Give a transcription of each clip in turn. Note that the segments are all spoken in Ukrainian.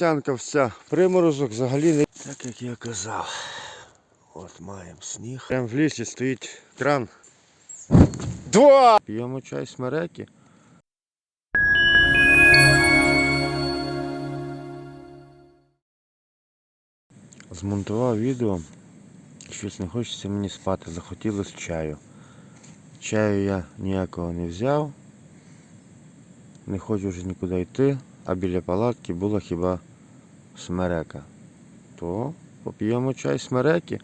овсянка вся. Приморозок взагалі не. Так як я казав. От маємо сніг. Прямо в лісі стоїть кран. Два! П'ємо чай смереки. Змонтував відео. Щось не хочеться мені спати. Захотілося чаю. Чаю я ніякого не взяв. Не хочу вже нікуди йти, а біля палатки була хіба смерека. То поп'ємо чай смереки,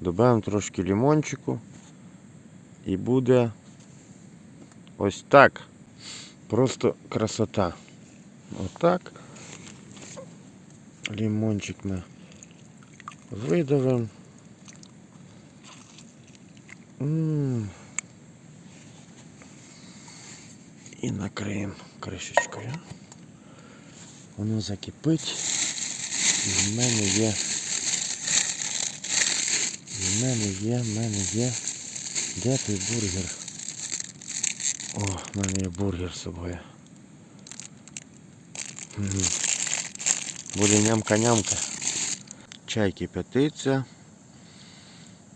додаємо трошки лімончику і буде ось так. Просто красота. Отак. Лімончик ми видавимо. І накриємо кришечкою. Воно закипить. І в мене є. І в мене є, в мене є. Де той бургер? О, в мене є бургер з собою. Буде нямка-нямка. Чай кипятиться.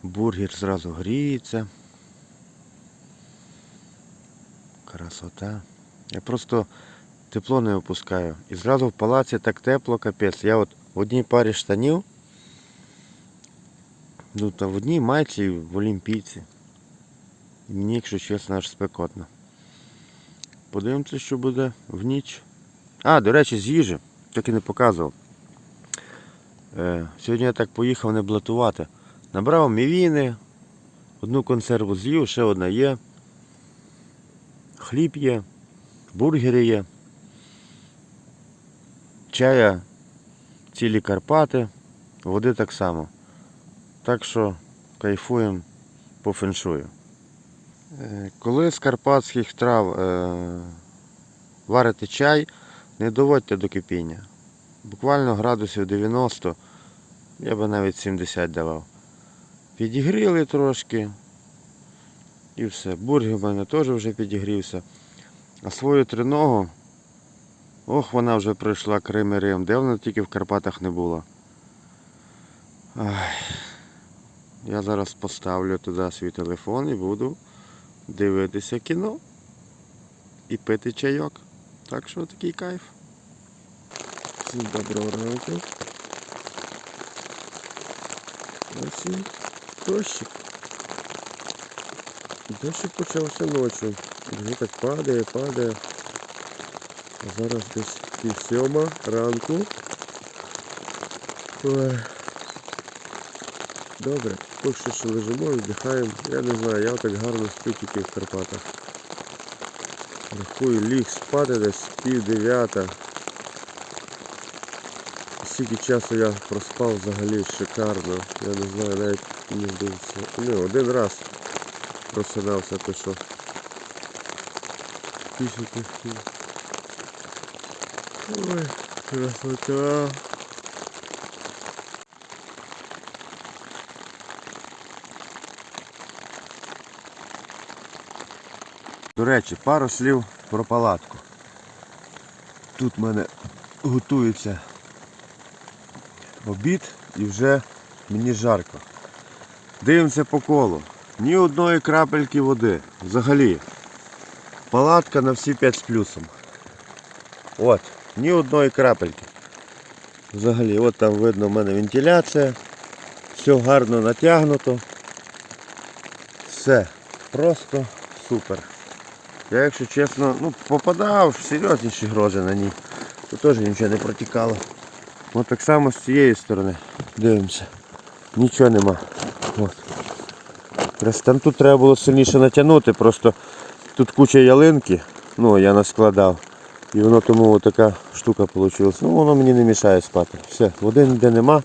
Бургер зразу гріється. Красота. Я просто тепло не опускаю. І зразу в палаці так тепло, капець. Я от в одній парі штанів. Ну та в одній майці в олімпійці. Мені, якщо чесно, аж спекотно. Подивимося, що буде в ніч. А, до речі, з їжі. Так і не показував. Е, сьогодні я так поїхав не блатувати. Набрав мівіни, одну консерву з'їв, ще одна є. Хліб є, бургери є. Чая цілі Карпати, води так само. Так що кайфуємо по феншую. Е, Коли з карпатських трав е, варите чай, не доводьте до кипіння. Буквально градусів 90, я би навіть 70 давав. Підігріли трошки і все. Бургер в мене теж вже підігрівся. А свою триногу, ох, вона вже пройшла Крим і Рим. Де вона тільки в Карпатах не була. Ай. Я зараз поставлю туди свій телефон і буду дивитися кіно і пити чайок. Так що такий кайф. Всім доброго ранку. Ось і дощик. Дощик почався ночі. Він так падає, падає. Зараз десь пів сьома ранку. Добре, поки що ще лежимо, віддихаємо. Я не знаю, я так гарно сплю тільки в Карпатах. Рахую, ліг спати десь пів дев'ята. Скільки часу я проспав взагалі шикарно. Я не знаю, навіть мені здається. Не, один раз просинався, то що. Після. Ой, красота. До речі, пару слів про палатку. Тут в мене готується обід і вже мені жарко. Дивимося по колу. Ні одної крапельки води. Взагалі. Палатка на всі 5 з плюсом. От, ні одної крапельки. Взагалі, от там видно в мене вентиляція. Все гарно натягнуто. Все. Просто супер. Я, якщо чесно, ну, попадав в серйозніші грози на ній. То теж нічого не протікало. От так само з цієї сторони. Дивимося. Нічого нема. От. Там тут треба було сильніше натягнути, просто тут куча ялинки, ну я наскладав. І воно тому така штука вийшла. Ну воно мені не мішає спати. Все, води ніде нема.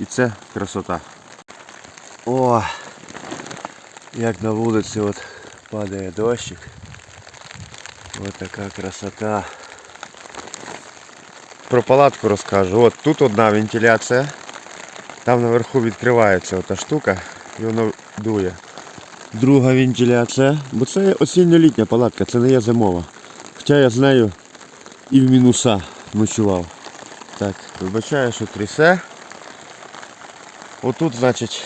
І це красота. О! Як на вулиці от падає дощик. Ось така красота. Про палатку розкажу. От тут одна вентиляція. Там наверху відкривається ота штука і воно дує. Друга вентиляція. Бо це осінньо-літня палатка, це не є зимова. Хоча я з нею і в мінуса ночував. Так, вибачаю, що трясе. Отут, значить,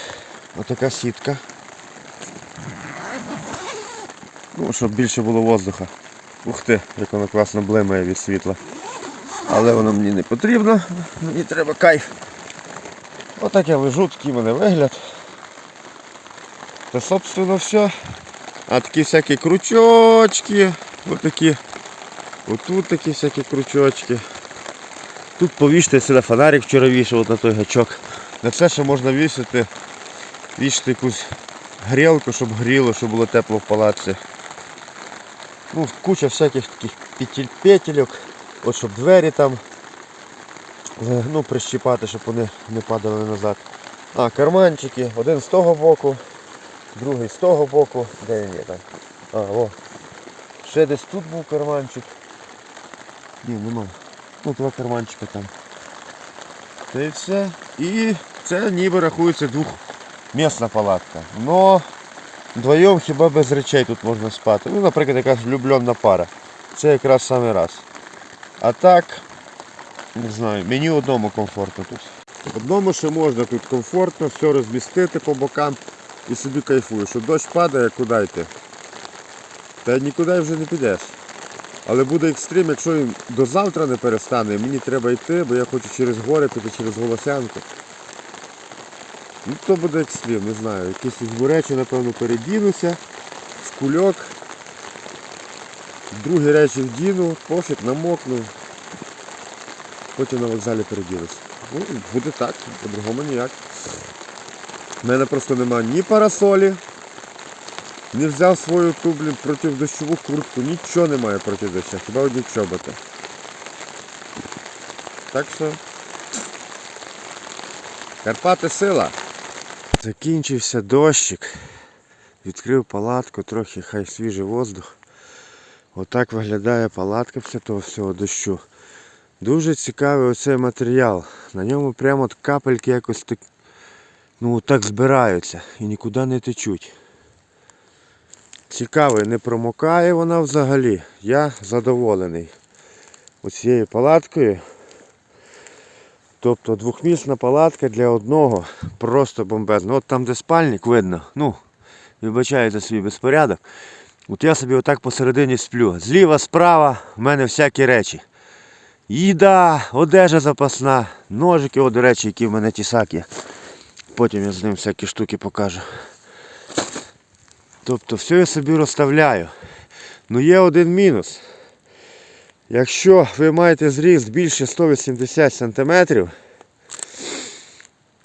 отака сітка. Ну, щоб більше було воздуха. Ух ти, як воно класно блимає від світла. Але воно мені не потрібно, мені треба кайф. Отак я лежу, такий мене вигляд. Та собственно все. А такі всякі крючочки, отакі. Отут такі всякі крючочки. Тут повісти сюди фонарик вчора вішав на той гачок. На це ще можна вішати, вішати якусь грілку, щоб гріло, щоб було тепло в палаці. Ну, куча всяких таких петель, петельок, от щоб двері там е, ну, прищіпати, щоб вони не падали назад. А, карманчики, один з того боку, другий з того боку. Де він є там? А, о. Ще десь тут був карманчик. Ні, нема. Ну, два карманчика там. Та і все. І це ніби рахується двохмісна палатка. Но вдвоєм хіба без речей тут можна спати. Ну, наприклад, якась влюблена пара. Це якраз саме раз. А так, не знаю, мені одному комфортно тут. Одному ще можна тут комфортно, все розмістити по бокам і собі кайфуєш. Що дощ падає, куди йти? Та нікуди вже не підеш. Але буде екстрим, якщо він до завтра не перестане, мені треба йти, бо я хочу через гори піти, через Голосянку. Ну то буде екстрим, не знаю. Якісь речі, напевно, передінуся, в кульок. Другі речі вдіну, пофіг, намокну. Потім на вокзалі передінуся. Ну, буде так, по-другому ніяк. У мене просто немає ні парасолі, не взяв свою ту, блін, протидощову куртку, нічого немає проти дощу, хіба одні чоботи. Так що Карпати сила. Закінчився дощик. Відкрив палатку, трохи хай свіжий воздух. Отак виглядає палатка після того всього дощу. Дуже цікавий оцей матеріал. На ньому прямо от капельки якось так, ну, так збираються і нікуди не течуть. Цікавий, не промокає вона взагалі. Я задоволений оцією палаткою. Тобто двохмісна палатка для одного просто бомбезна. От там де спальник видно, ну, вибачайте свій безпорядок. От я собі отак посередині сплю. Зліва, справа в мене всякі речі. Їда, одежа запасна, ножики, о, до речі, які в мене тісак є. Потім я з ним всякі штуки покажу. Тобто все я собі розставляю. Ну є один мінус. Якщо ви маєте зріст більше 180 см,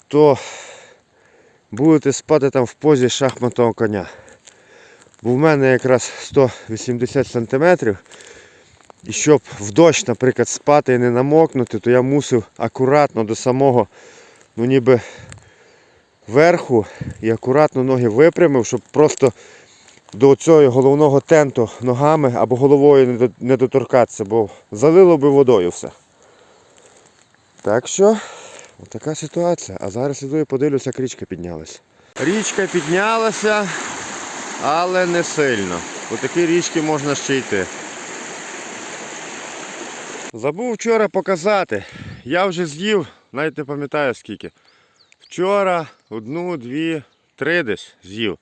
то будете спати там в позі шахматного коня. Бо в мене якраз 180 см. І щоб в дощ, наприклад, спати і не намокнути, то я мусив акуратно до самого, ну ніби верху і акуратно ноги випрямив, щоб просто до цього головного тенту ногами або головою не доторкатися, бо залило би водою все. Так що, така ситуація. А зараз іду і подивлюся, як річка піднялася. Річка піднялася, але не сильно. По такій річці можна ще йти. Забув вчора показати. Я вже з'їв, навіть не пам'ятаю скільки. Вчора одну, дві, три десь з'їв.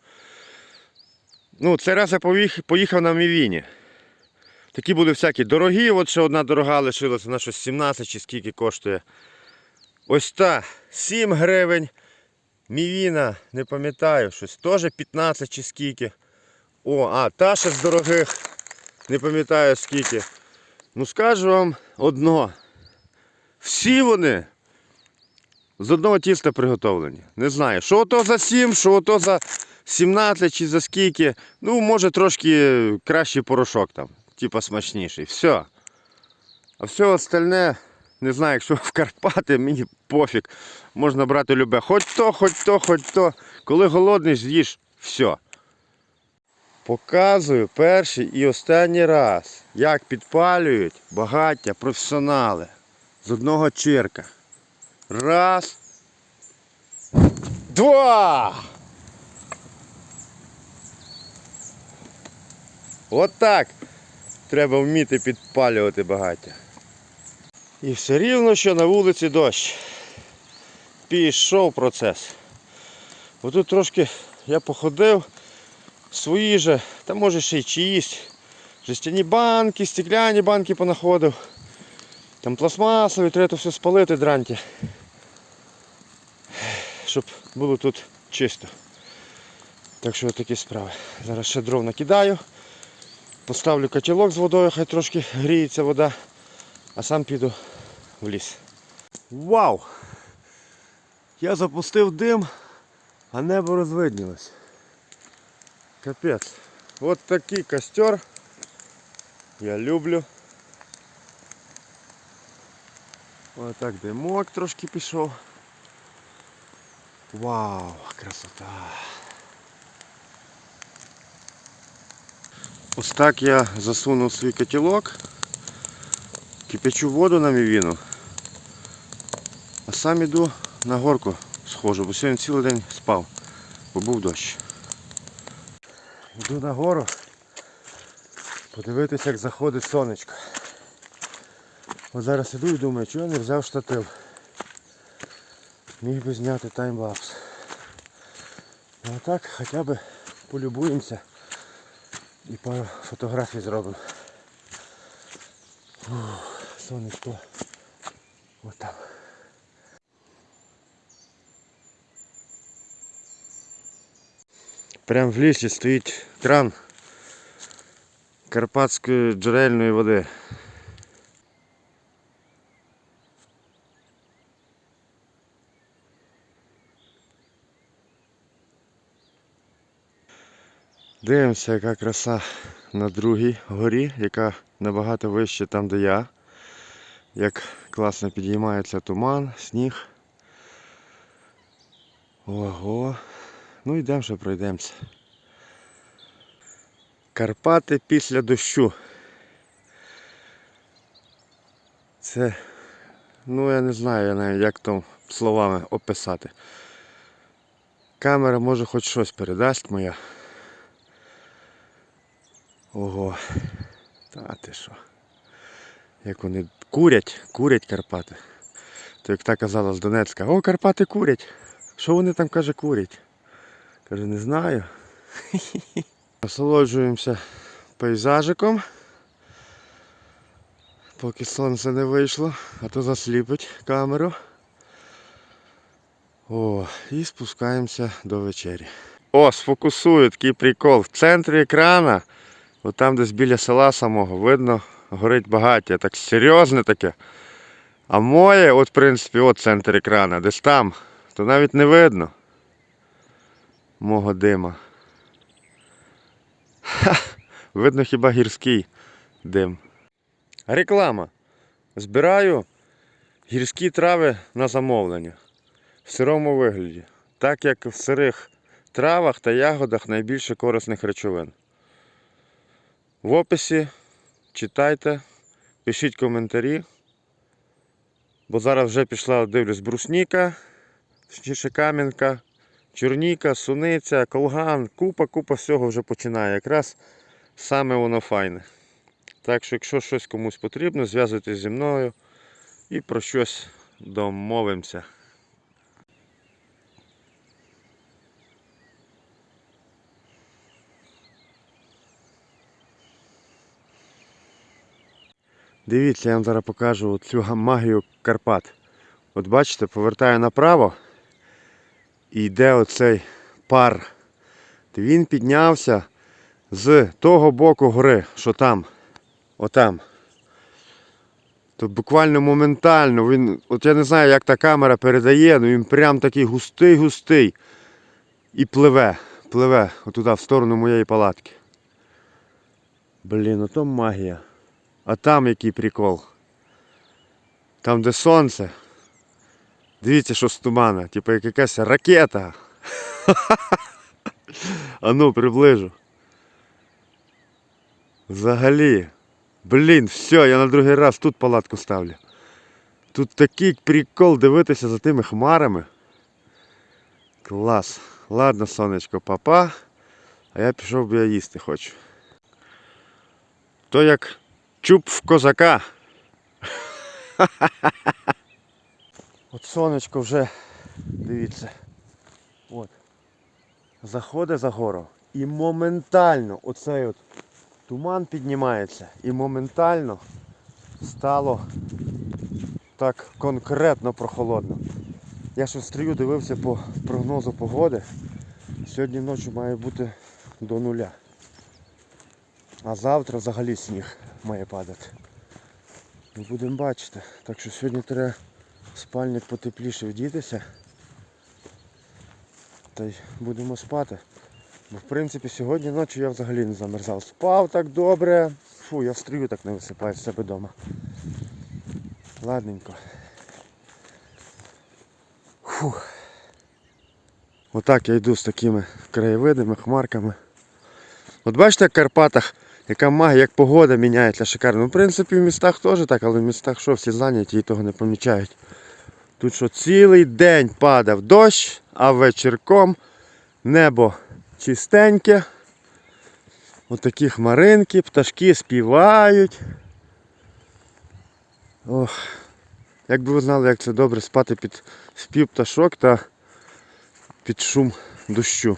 Ну, цей раз я поїхав на Мівіні. Такі були всякі дорогі, от ще одна дорога лишилася, вона щось 17 чи скільки коштує. Ось та 7 гривень. Мівіна, не пам'ятаю, щось теж 15 чи скільки. О, а та ще з дорогих, не пам'ятаю скільки. Ну скажу вам одно. Всі вони з одного тіста приготовлені. Не знаю, що то за 7, що то за 17 чи за скільки. Ну, може трошки кращий порошок там, типа смачніший. Все. А все остальне, не знаю, якщо в Карпати, мені пофіг. Можна брати любе. Хоч то, хоч то, хоч то. Коли голодний, з'їж все. Показую перший і останній раз, як підпалюють багаття професіонали з одного чирка. Раз. Два. От так треба вміти підпалювати багаття. І все рівно, що на вулиці дощ. Пішов процес. Отут трошки я походив, свої же, та може ще й чиїсь. Жестяні банки, стекляні банки понаходив. Там пластмасові, треба все спалити дранки. Щоб було тут чисто. Так що такі справи. Зараз ще дров накидаю. Поставлю котелок з водою, хай трошки гріється вода, а сам піду в ліс. Вау! Я запустив дим, а небо розвиднілось. Капець. От такий костер. Я люблю. Ось так димок трошки пішов. Вау, красота. Ось так я засунув свій котелок, кипячу воду на мівіну, а сам іду на горку схожу, бо сьогодні цілий день спав, бо був дощ. Йду на гору подивитися, як заходить сонечко. От зараз іду і думаю, чого я не взяв штатив. Міг би зняти таймлапс. Ну а так хоча б полюбуємося і пару фотографій зробимо. Сонечко. От там. Прямо в лісі стоїть кран карпатської джерельної води. Дивимося, яка краса на другій горі, яка набагато вище там, де я. Як класно підіймається туман, сніг. Ого. Ну йдемо ще пройдемося. Карпати після дощу. Це, ну я не знаю навіть, як там словами описати. Камера може хоч щось передасть моя. Ого. Та ти що? Як вони курять, курять Карпати. То як та казала з Донецька, о, Карпати курять. Що вони там каже курять? Каже, не знаю. Насолоджуємося пейзажиком. Поки сонце не вийшло, а то засліпить камеру. О, і спускаємося до вечері. О, сфокусую, такий прикол. В центрі екрана, от там десь біля села самого, видно, горить багаття. Так серйозне таке. А моє, от в принципі, от центр екрана, десь там, то навіть не видно мого дима. Ха, видно хіба гірський дим. Реклама. Збираю гірські трави на замовлення в сирому вигляді. Так як в сирих травах та ягодах найбільше корисних речовин. В описі читайте, пишіть коментарі. Бо зараз вже пішла, дивлюсь, брусніка, точніше кам'янка, чорніка, суниця, колган, купа-купа всього вже починає. Якраз саме воно файне. Так що, якщо щось комусь потрібно, зв'язуйтесь зі мною і про щось домовимося. Дивіться, я вам зараз покажу цю магію Карпат. От бачите, повертаю направо і йде оцей пар. Він піднявся з того боку гори, що там, отам. То буквально моментально, він, от я не знаю, як та камера передає, але він прям такий густий-густий. І пливе, пливе отуди, в сторону моєї палатки. Блін, ото магія. А там який прикол. Там де сонце. Дивіться, що з тумана. Типу як якась ракета. А ну, приближу. Взагалі. Блін, все, я на другий раз тут палатку ставлю. Тут такий прикол дивитися за тими хмарами. Клас. Ладно, сонечко, папа. А я пішов би я їсти хочу. То як чуб в козака. От сонечко вже, дивіться. От. Заходить за гору. І моментально оцей от туман піднімається. І моментально стало так конкретно прохолодно. Я ще стрію дивився по прогнозу погоди. Сьогодні ночі має бути до нуля. А завтра взагалі сніг має падати. Ми будемо бачити. Так що сьогодні треба спальник потепліше вдітися. Та й будемо спати. Бо в принципі сьогодні ночі я взагалі не замерзав. Спав так добре. Фу, я в стрію так не висипаю з себе вдома. Ладненько. Фух. Отак я йду з такими краєвидами, хмарками. От бачите, в Карпатах, яка магія, як погода міняється шикарно. Ну, в принципі, в містах теж так, але в містах що всі зайняті і того не помічають. Тут що цілий день падав дощ, а вечірком небо чистеньке. Отакі хмаринки, пташки співають. Ох. Якби ви знали, як це добре спати під спів пташок та під шум дощу.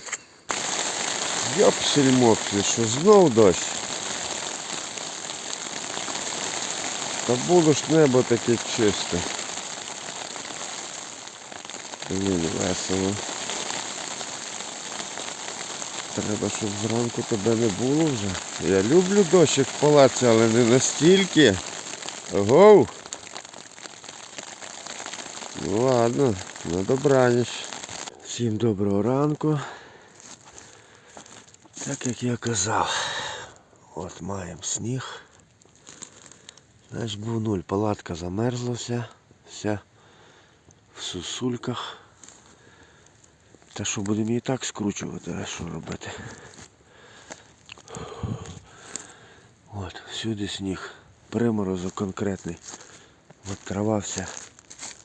Йопсель мопсель, що знов дощ. Та було ж небо таке чисте. Блін, весело. Треба, щоб зранку тебе не було вже. Я люблю дощик в палаці, але не настільки. Гоу! Ну ладно, на добраніч. Всім доброго ранку. Так як я казав, от маємо сніг. Значить був нуль. Палатка замерзла вся, вся в сусульках. Та що будемо її так скручувати, а що робити? От, всюди сніг. Приморозок конкретний. От трава вся.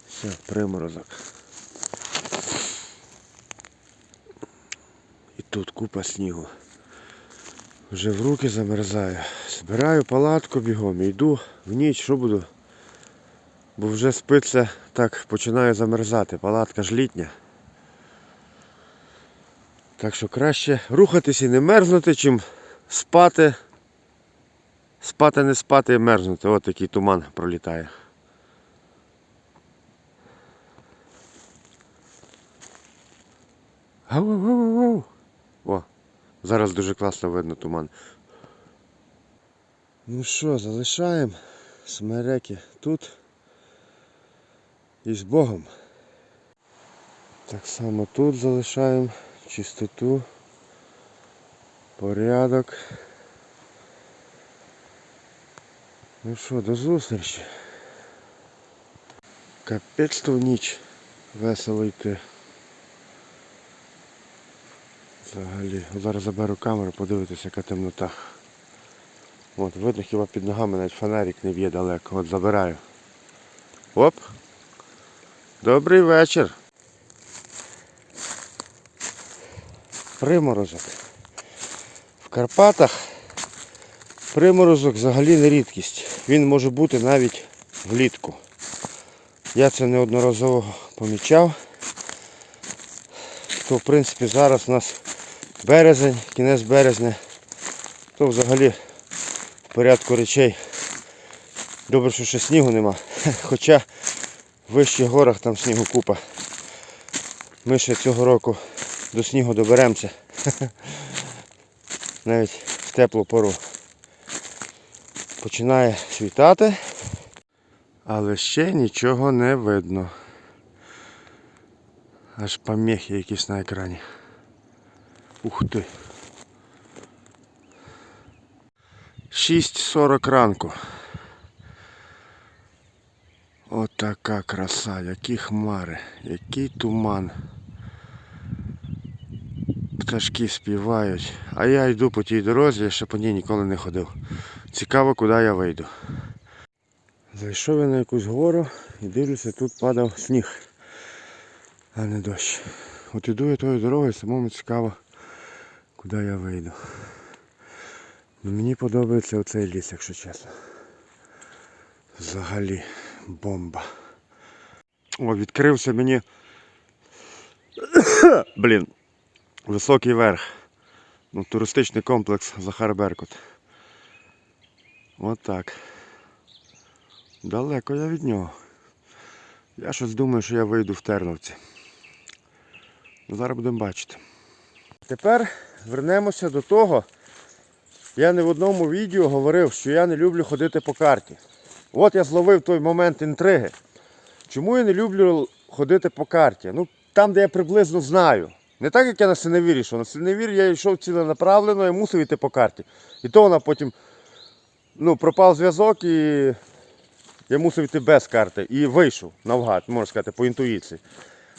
Все, приморозок. І тут купа снігу. Вже в руки замерзаю. Збираю палатку бігом і йду в ніч, що буду? Бо вже спиться так починаю замерзати. Палатка ж літня. Так що краще рухатись і не мерзнути, чим спати. Спати не спати і мерзнути. От такий туман пролітає. Гау-гау-гау-гау. О, зараз дуже класно видно туман. Ну що, залишаємо смереки тут і з Богом. Так само тут залишаємо чистоту, порядок. Ну що, до зустрічі. Капець в ніч весело йти. Взагалі. Зараз заберу камеру, подивитися, яка темнота. От, видно хіба під ногами навіть фонарик не б'є далеко. От забираю. Оп! Добрий вечір. Приморозок. В Карпатах приморозок взагалі не рідкість. Він може бути навіть влітку. Я це неодноразово помічав. То в принципі зараз у нас березень, кінець березня, то взагалі порядку речей. Добре, що ще снігу нема. Хоча в вищих горах там снігу купа. Ми ще цього року до снігу доберемося. Навіть в теплу пору. Починає світати, але ще нічого не видно. Аж помехи якісь на екрані. Ух ти. 6.40 ранку. Отака краса, які хмари, який туман. Пташки співають, а я йду по тій дорозі, я ще по ній ніколи не ходив. Цікаво, куди я вийду. Зайшов я на якусь гору і дивлюся, тут падав сніг, а не дощ. От іду я тою дорогою, самому цікаво, куди я вийду. Ну, мені подобається оцей ліс, якщо чесно. Взагалі. бомба. О, відкрився мені. Блін. Високий верх. Ну, туристичний комплекс Захар Беркут. Отак. Далеко я від нього. Я щось думаю, що я вийду в Терновці. Ну, Зараз будемо бачити. Тепер вернемося до того. Я не в одному відео говорив, що я не люблю ходити по карті. От я зловив той момент інтриги. Чому я не люблю ходити по карті? Ну, там, де я приблизно знаю. Не так, як я на синевірі йшов. На синевір я йшов ціленаправлено і мусив йти по карті. І то вона потім ну, пропав зв'язок і я мусив йти без карти. І вийшов навгад, можна сказати, по інтуїції.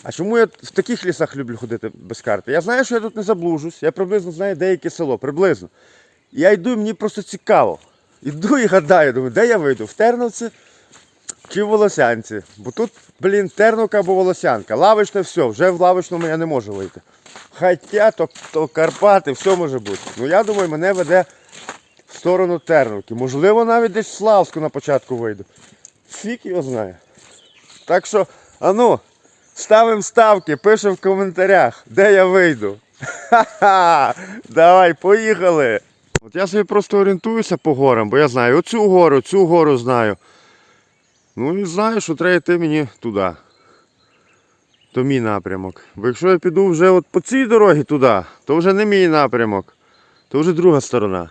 А чому я в таких лісах люблю ходити без карти? Я знаю, що я тут не заблужусь, я приблизно знаю, де яке село, приблизно. Я йду, і мені просто цікаво. Іду і гадаю, думаю, де я вийду? В Терновці чи в Волосянці? Бо тут, блін, Терновка або Волосянка. Лавичне все, вже в лавичному я не можу вийти. Хоча то, то Карпати, все може бути. Ну я думаю, мене веде в сторону Терновки. Можливо, навіть десь в Славську на початку вийду. Фік його знає. Так що, ану, ставимо ставки, пишемо в коментарях, де я вийду. Ха-ха! Давай, поїхали! От я собі просто орієнтуюся по горам, бо я знаю оцю гору, цю гору знаю. Ну і знаю, що треба йти мені туди. То мій напрямок. Бо якщо я піду вже от по цій дорогі туди, то вже не мій напрямок, то вже друга сторона.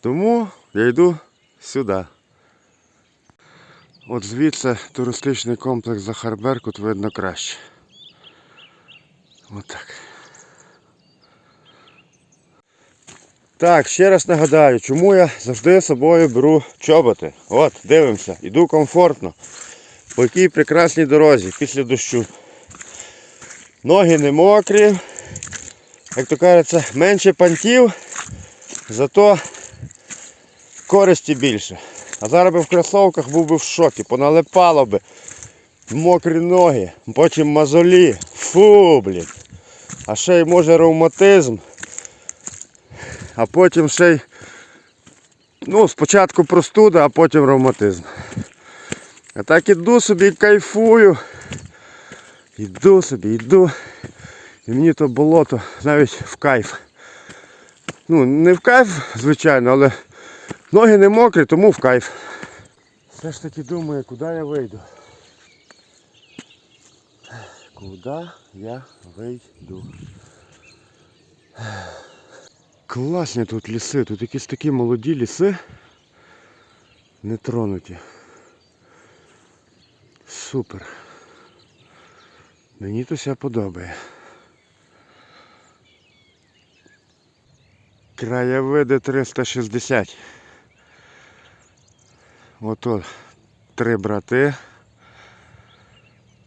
Тому я йду сюди. От звідси туристичний комплекс Захар Беркут видно краще. Отак. Так, ще раз нагадаю, чому я завжди з собою беру чоботи. От, дивимося, іду комфортно. По якій прекрасній дорозі після дощу. Ноги не мокрі. Як то кажеться, менше пантів, зато користі більше. А зараз би в кросовках був би в шокі, поналипало би. Мокрі ноги, потім мозолі. Фу, блін. А ще й може ревматизм. А потім ще й. Ну, спочатку простуда, а потім ревматизм. А так іду собі, кайфую. Іду собі, йду. І мені то болото навіть в кайф. Ну, не в кайф, звичайно, але ноги не мокрі, тому в кайф. Все ж таки думаю, куди я вийду. Куди я вийду? Класні тут ліси, тут якісь такі молоді ліси. Не тронуті. Супер. Мені то ся подобає. Краєвиди 360. Ото три брати.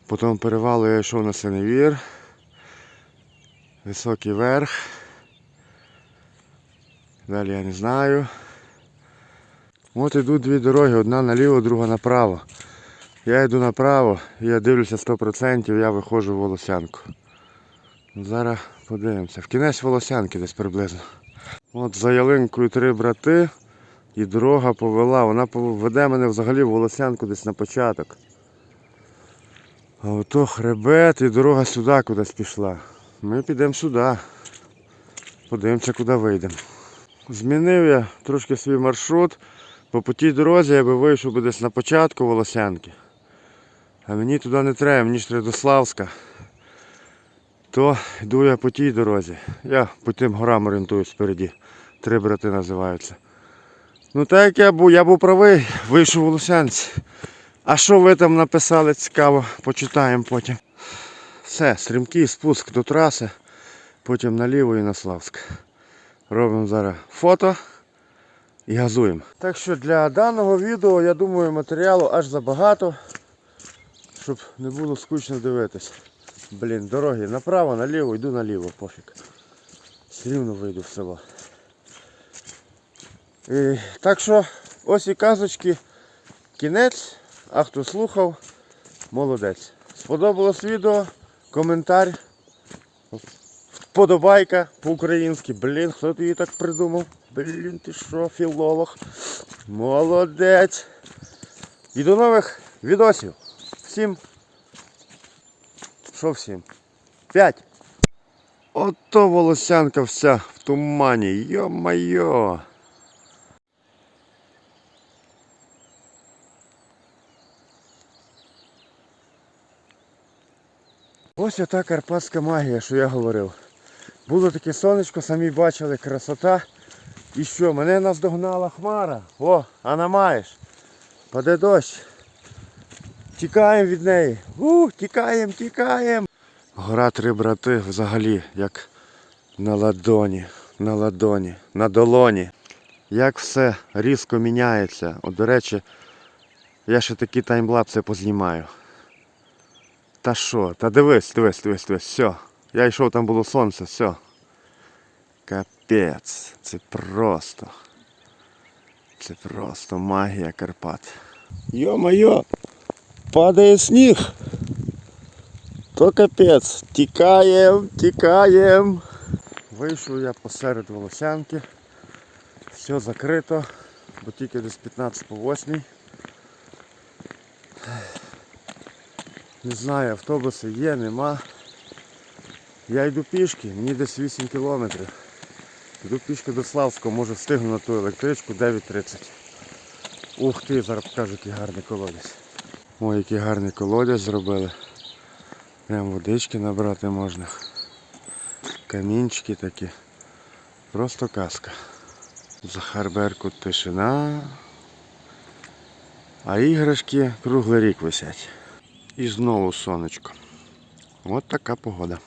Потім перевалу я йшов на Синевір. Високий верх. Далі я не знаю. От йдуть дві дороги, одна наліво, друга направо. Я йду направо, я дивлюся 100%, я виходжу в Волосянку. Зараз подивимося. В кінець Волосянки десь приблизно. От за ялинкою три брати і дорога повела. Вона пов- веде мене взагалі в Волосянку десь на початок. А ото хребет і дорога сюди кудись пішла. Ми підемо сюди. Подивимося, куди вийдемо. Змінив я трошки свій маршрут. Бо по тій дорозі я би вийшов би десь на початку Волосянки. А мені туди не треба, мені ж треба до Славська. То йду я по тій дорозі. Я по тим горам орієнтуюсь спереді. Три брати називаються. Ну так як я був, я був правий, вийшов у. А що ви там написали цікаво, почитаємо потім. Все, стрімкий спуск до траси, потім наліво і на Славськ. Робимо зараз фото і газуємо. Так що для даного відео, я думаю, матеріалу аж забагато, щоб не було скучно дивитись. Блін, дороги направо, наліво, йду наліво, пофіг. Все рівно вийду в село. І, так що ось і казочки. Кінець. А хто слухав, молодець. Сподобалось відео, коментар, вподобайка по-українськи. Блін, хто ти її так придумав? Блін, ти що, філолог? Молодець. І до нових відосів. Всім. Що всім? П'ять. Ото волосянка вся в тумані. Йо-майо. Ось ота карпатська магія, що я говорив. Було таке сонечко, самі бачили, красота. І що, мене наздогнала хмара. О, а на маєш. Паде дощ. Тікаємо від неї. У, тікаємо, тікаємо. Гора три брати взагалі, як на ладоні, на ладоні, на долоні. Як все різко міняється. От, до речі, я ще такі таймлапси познімаю. Та що? Та дивись, дивись, дивись, дивись, все. Я йшов, там було сонце, все. Капець. Це просто. Це просто магія Карпат. Йо-моє! Падає сніг. То капець. Тікаєм, тікаєм. Вийшов я посеред волосянки. Все закрито, бо тільки десь 15 по 8. Не знаю, автобуси є, нема. Я йду пішки, мені десь 8 кілометрів. Йду пішки до Славського, може встигну на ту електричку 9.30. Ух ти, зараз покажу, який гарний колодязь. Ой, який гарний колодязь зробили. Прям водички набрати можна. Камінчики такі. Просто казка. Захар Беркут тишина. А іграшки круглий рік висять. І знову сонечко. От така погода.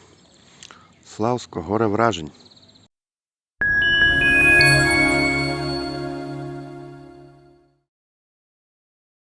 Славсько, горе вражень.